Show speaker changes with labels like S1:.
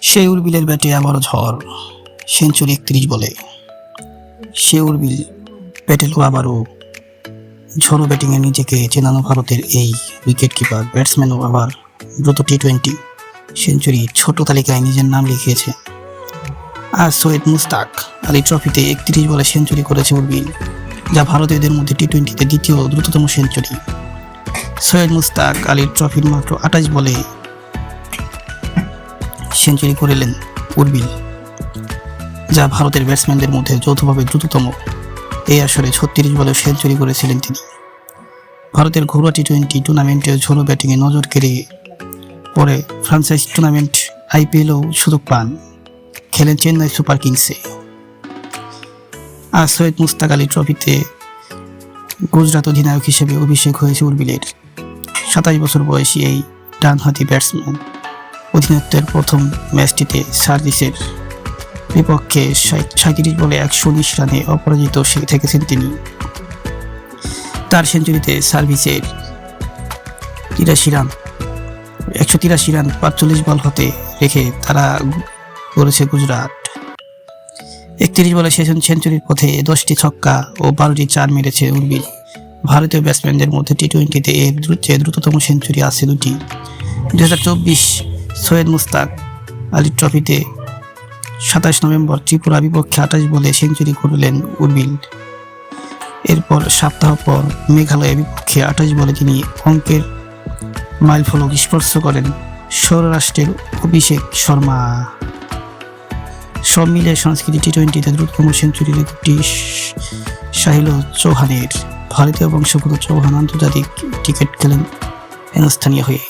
S1: সেই উর্বিলের ব্যাটে আবারও ঝড়, সেঞ্চুরি একত্রিশ বলে। সে উর্বিল প্যাটেলও আবারও ঝড়ো ব্যাটিংয়ে নিজেকে চেনানো ভারতের এই উইকেট কিপার ব্যাটসম্যানও আবার দ্রুত টি টোয়েন্টি সেঞ্চুরি ছোট তালিকায় নিজের নাম লিখিয়েছে। আর সৈয়দ মুস্তাক আলী ট্রফিতে একত্রিশ বলে সেঞ্চুরি করেছে উর্বিল যা ভারতীয়দের মধ্যে টি টোয়েন্টিতে দ্বিতীয় দ্রুততম সেঞ্চুরি। সৈয়দ মুস্তাক আলীর ট্রফির মাত্র আঠাশ বলে সেঞ্চুরি করিলেন উর্বিল যা ভারতের ব্যাটসম্যানদের মধ্যে যৌথভাবে দ্রুততম। এই আসরে ছত্রিশ বলে সেঞ্চুরি করেছিলেন তিনি। ভারতের ঘরোয়া টি টোয়েন্টি টুর্নামেন্টে ঝোলো ব্যাটিংয়ে নজর কেড়ে পরে ফ্রান্সাইজ টুর্নামেন্ট আইপিএলও সুযোগ পান। খেলেন চেন্নাই সুপার কিংসে। আর সৈয়দ মুস্তাক আলী ট্রফিতে গুজরাট অধিনায়ক হিসেবে অভিষেক হয়েছে উর্বিলের সাতাশ বছর বয়সী এই ডানহাতি ব্যাটসম্যান। অধিনায়ত্বের প্রথম ম্যাচটিতে সার্ভিসের বিপক্ষে সাঁত্রিশ বলে একশো উনিশ রানে অপরাজিত থেকেছেন তিনি। তার সেঞ্চুরিতে সার্ভিসের তিরাশি রান, একশো তিরাশি রান, পাঁচচল্লিশ বল হতে রেখে তারা করেছে গুজরাট। একত্রিশ বলে শেষ সেঞ্চুরির পথে দশটি ছক্কা ও বারোটি চার মেরেছে উর্বিল। ভারতীয় ব্যাটসম্যানদের মধ্যে টি টোয়েন্টিতে এর দ্রুততম সেঞ্চুরি আছে দুটি। দু হাজার চব্বিশ সৈয়দ মুস্তাক আলী ট্রফিতে সাতাশ নভেম্বর ত্রিপুরা বিপক্ষে আঠাশ বলে সেঞ্চুরি করলেন উর্বিল এরপর সপ্তাহ পর মেঘালয়ের বিপক্ষে আঠাশ বলে তিনি অঙ্কের মাইল ফলক স্পর্শ করেন সৌরাষ্ট্রের অভিষেক শর্মা। সব মিলে সংস্কৃতি টি টোয়েন্টিতে দ্রুততম সেঞ্চুরি রেকর্ডটি সাহিল চৌহানের। ভারতীয় বংশোদ্ভূত চৌহান আন্তর্জাতিক ক্রিকেট খেলেন স্থানীয় হয়ে।